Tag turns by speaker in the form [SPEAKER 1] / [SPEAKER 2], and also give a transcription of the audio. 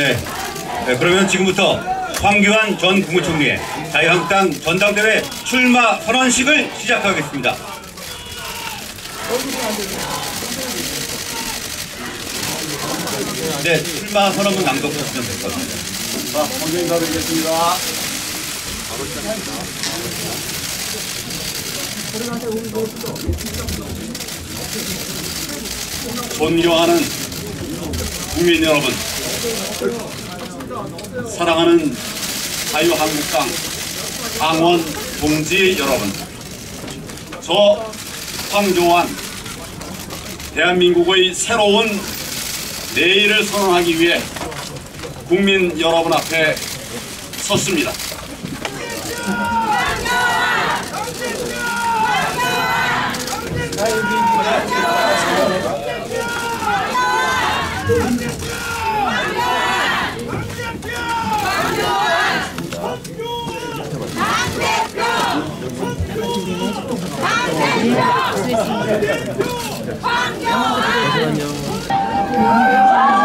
[SPEAKER 1] 네. 네, 그러면 지금부터 황교안 전 국무총리의 자유한국당 전당대회 출마 선언식을 시작하겠습니다. 네, 출마 선언문 낭독하시면 될 것 같습니다.
[SPEAKER 2] 자, 먼저 인사드리겠습니다. 존경하는 국민 여러분, 사랑하는 자유한국당 당원 동지 여러분, 저 황교안 대한민국의 새로운 내일을 선언하기 위해 국민 여러분 앞에 섰습니다. 반대쪽! 반대쪽! 반대쪽!